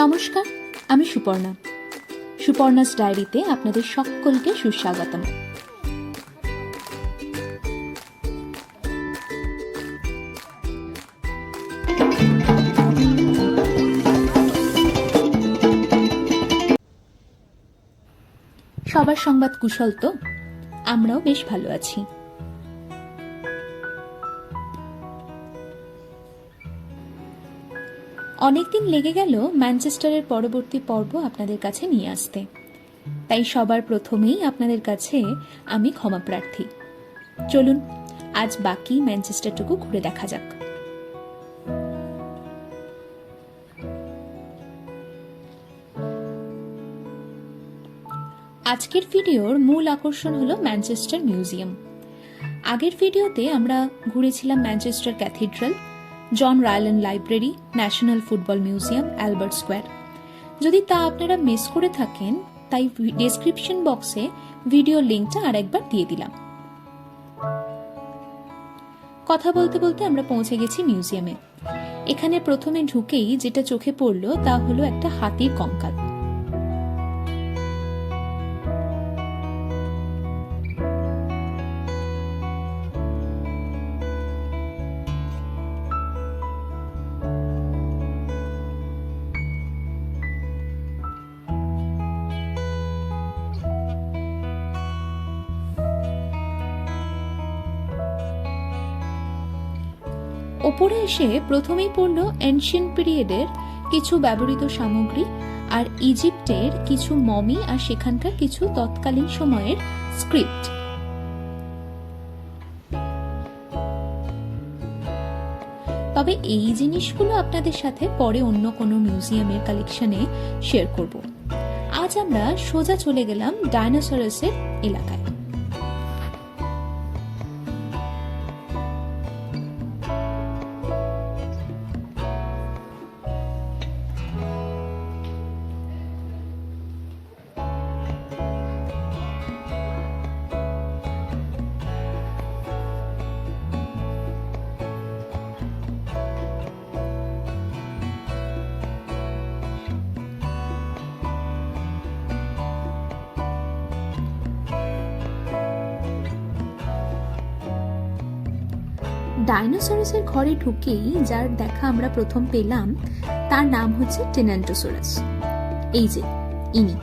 নমস্কার, আমি সুপর্ণা। সুপর্ণাস ডায়েরিতে আপনাদের সকলকে সুস্বাগতম। সবার সংবাদ কুশল তো, আমরাও বেশ ভালো আছি। অনেকদিন লেগে গেল ম্যানচেস্টারের পরবর্তী পর্ব আপনাদের কাছে নিয়ে আসতে। তাই সবার প্রথমেই আপনাদের কাছে আমি ক্ষমা প্রার্থী। চলুন, আজ বাকি ম্যানচেস্টারটুকু ঘুরে দেখা যাক। আজকের ভিডিওর মূল আকর্ষণ হলো ম্যানচেস্টার মিউজিয়াম। আগের ভিডিওতে আমরা ঘুরেছিলাম Manchester Cathedral John Rylands Library National Football Museum Albert Square যদি তা আপনারা মিস করে থাকেন, তাই ডেসক্রিপশন বক্সে ভিডিও লিঙ্কটা আরেকবার দিয়ে দিলাম। কথা বলতে বলতে আমরা পৌঁছে গেছি মিউজিয়ামে এখানে প্রথমে ঢুকেই যেটা চোখে পড়ল তা হলো একটা হাতির কঙ্কাল। ওপরে এসে প্রথমেই পড়ল এনশিয়েন্ট পিরিয়ডের কিছু ব্যবহৃত সামগ্রী আর ইজিপ্টের কিছু মমি আর সেখানকার কিছু তৎকালীন সময়ের স্ক্রিপ্ট তবে এই জিনিসগুলো আপনাদের সাথে পরে অন্য কোনো মিউজিয়ামের কালেকশনে শেয়ার করব। আজ আমরা সোজা চলে গেলাম ডায়নোসরাসের এলাকায়। ডাইনোসরাসের ঘরে ঢুকেই যার দেখা আমরা প্রথম পেলাম, তার নাম হচ্ছে টেনান্টোসোরাস। এই যে, ইনি।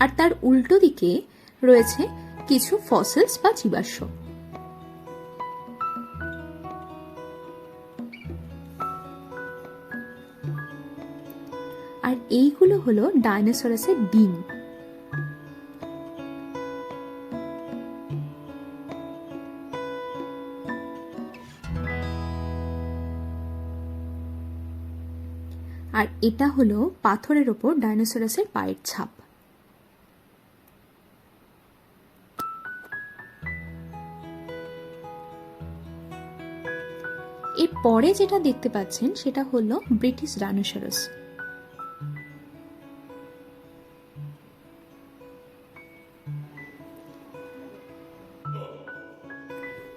আর তার উল্টো দিকে রয়েছে কিছু ফসেলস বা জীবাশ্ম। এইগুলো হলো ডাইনোসরাসের ডিম। আর এটা হলো পাথরের ওপর ডাইনোসরাসের পায়ের ছাপ। এর পরে যেটা দেখতে পাচ্ছেন সেটা হলো ব্রিটিশ ডাইনোসরাস।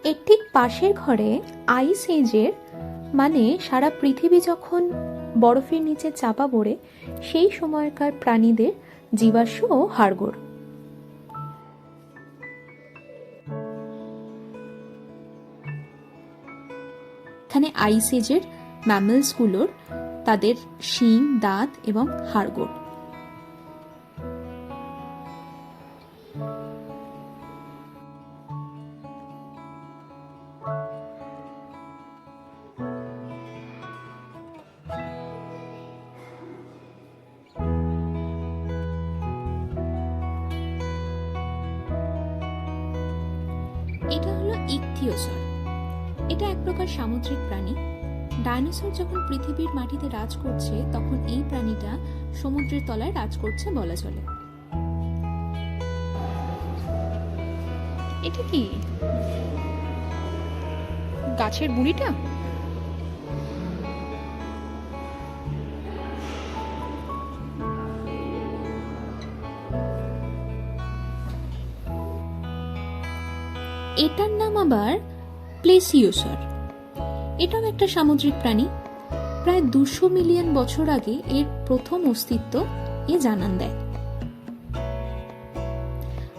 এর ঠিক পাশের ঘরে আইস এজের মানে সারা পৃথিবী যখন বরফের নিচে চাপা পড়ে, সেই সময়কার প্রাণীদের জীবাশ্ম ও হাড়গোড়। এখানে আইস এজের ম্যামেলসগুলোর তাদের শিং, দাঁত এবং হাড়গোড়। ইকথিওসর এটা এক প্রকার সামুদ্রিক প্রাণী। ডাইনোসর যখন পৃথিবীর মাটিতে রাজ করছে, তখন এই প্রাণীটা সমুদ্রের তলায় রাজ করছে বলা চলে। এটা কি? গাছের বুড়িটা? এটার আবার প্লেসিওসর। এটাও একটা সামুদ্রিক প্রাণী। প্রায় দুশো মিলিয়ন বছর আগে এর প্রথম অস্তিত্ব এ জানান দেয়।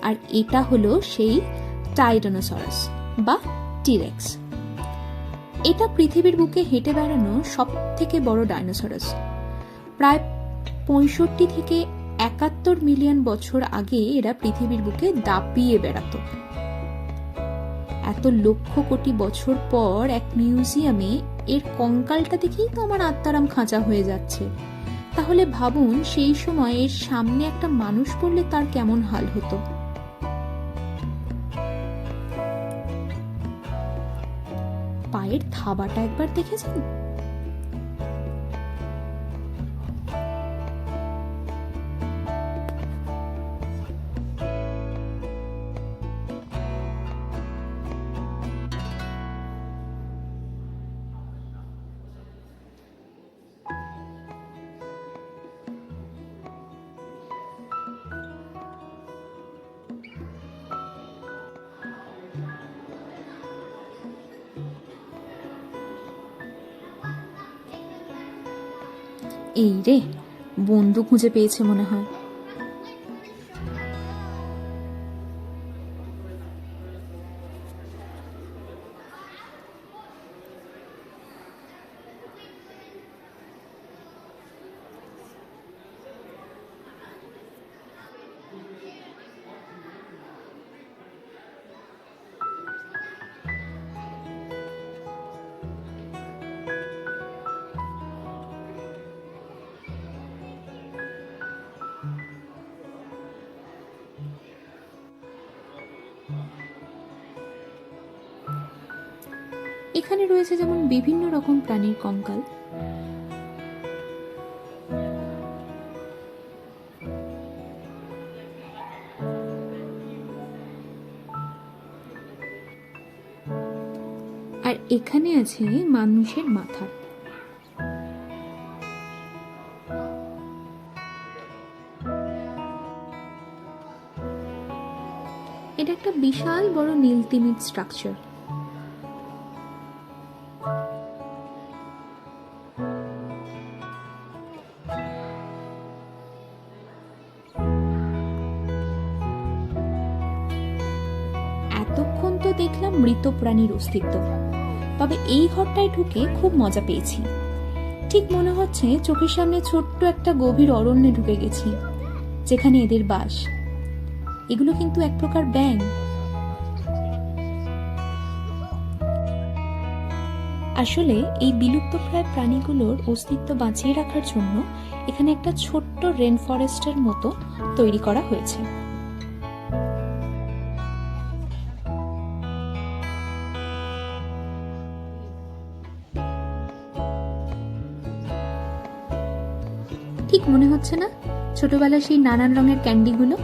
আর এটা হলো সেই টাইডানোসরাস বা টিরেক্স। এটা পৃথিবীর বুকে হেঁটে বেড়ানো সব থেকে বড় ডাইনোসরাস। প্রায় পঁয়ষট্টি থেকে একাত্তর মিলিয়ন বছর আগে এরা পৃথিবীর বুকে দাপিয়ে বেড়াতো। এত লক্ষ কোটি বছর পর এক মিউজিয়ামে এর কঙ্কালটা দেখেই তো আমার আত্মারাম খাঁচা হয়ে যাচ্ছে। তাহলে ভাবুন, সেই সময় এর সামনে একটা মানুষ পড়লে তার কেমন হাল হতো? পায়ের থাবাটা একবার দেখেছেন? এই রে বন্ধু খুঁজে পেয়েছে মনে হয়। এখানে রয়েছে যেমন বিভিন্ন রকম প্রাণীর কঙ্কাল। আর এখানে আছে মানুষের মাথা। এটা একটা বিশাল বড় নীল তিমির স্ট্রাকচার মৃত প্রাণীর অস্তিত্ব। তবে এই ঘরটায় ঢুকে খুব মজা পেয়েছি। ঠিক মনে হচ্ছে চোখের সামনে ছোট্ট একটা গভীর অরণ্যে ঢুকে গেছি, যেখানে এদের বাস। এগুলো কিন্তু এক প্রকার ব্যাং আসলে এই বিলুপ্তপ্রায় প্রাণীগুলোর অস্তিত্ব বাঁচিয়ে রাখার জন্য এখানে একটা ছোট্ট রেন ফরেস্টের মতো তৈরি করা হয়েছে। ঠিক মনে হচ্ছে না? ছোটবেলা সেই নানান রঙের ক্যান্ডিগুলো?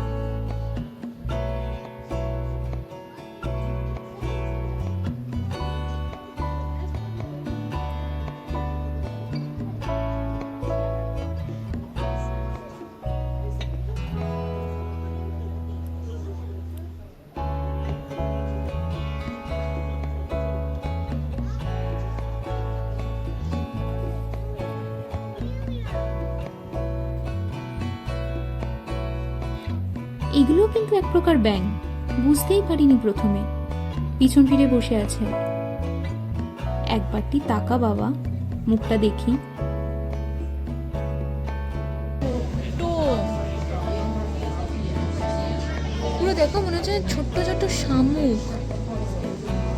এগুলোও কিন্তু এক প্রকার ব্যাং। বুঝতেই পারিনি প্রথমে। পিছন ফিরে বসে আছে। একবারটি তাকা বাবা মুখটা দেখি। পুরো দেখো মনে হচ্ছে ছোট্ট ছোট্ট শামুক।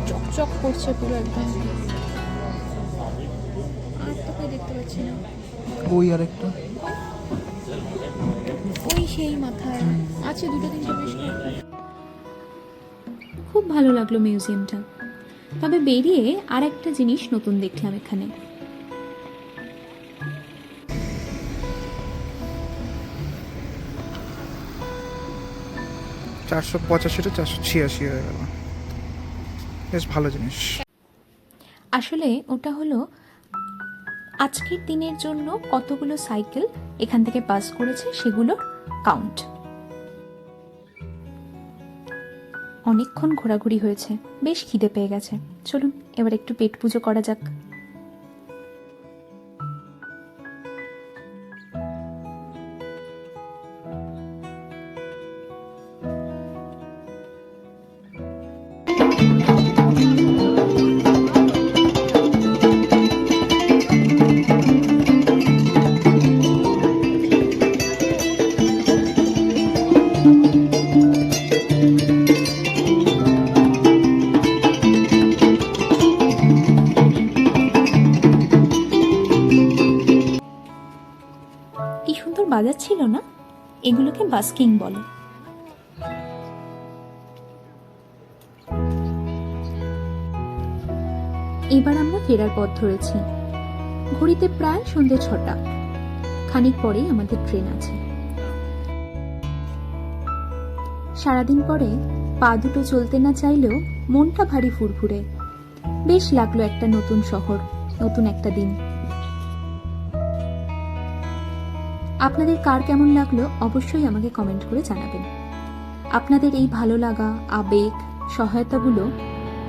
চকচক করছে পুরো একদম। আর তোকে দেখতে পাচ্ছি না। ওই আরেকটা। ওই সেই মাথায়। আছে দুটো তিনটে বেশ। খুব ভালো লাগল মিউজিয়ামটা। তবে বেরিয়ে আর একটা জিনিস নতুন দেখলাম এখানে। চারশো পঁচাশিটা চারশো ছিয়াশি হয়ে গেল। বেশ ভালো জিনিস। আসলে ওটা হলো আজকের দিনের জন্য কতগুলো সাইকেল এখান থেকে পাস করেছে সেগুলো কাউন্ট অনেকক্ষণ ঘোরাঘুরি হয়েছে, বেশ খিদে পেয়ে গেছে। চলুন, এবার একটু পেট পুজো করা যাক। বাস্কিং বলে। এবার আমরা ফেরার পথ ধরেছি। ঘড়িতে প্রায় সন্ধে ছটা। খানিক পরেই আমাদের ট্রেন আছে। সারাদিন পরে পা দুটো চলতে না চাইলেও মনটা ভারী ফুরফুরে। বেশ লাগল একটা নতুন শহর, নতুন একটা দিন। আপনাদের কার কেমন লাগল অবশ্যই আমাকে কমেন্ট করে জানাবেন। আপনাদের এই ভালো লাগা, আবেগ, সহায়তাগুলো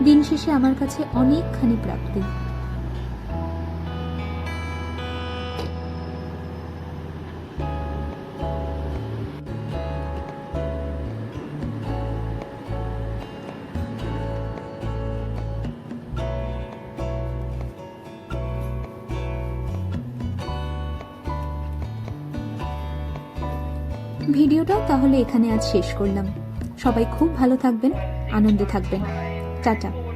দিন শেষে আমার কাছে অনেকখানি প্রাপ্তি। ভিডিওটাও তাহলে এখানে আজ শেষ করলাম। সবাই খুব ভালো থাকবেন আনন্দে থাকবেন। টাটা।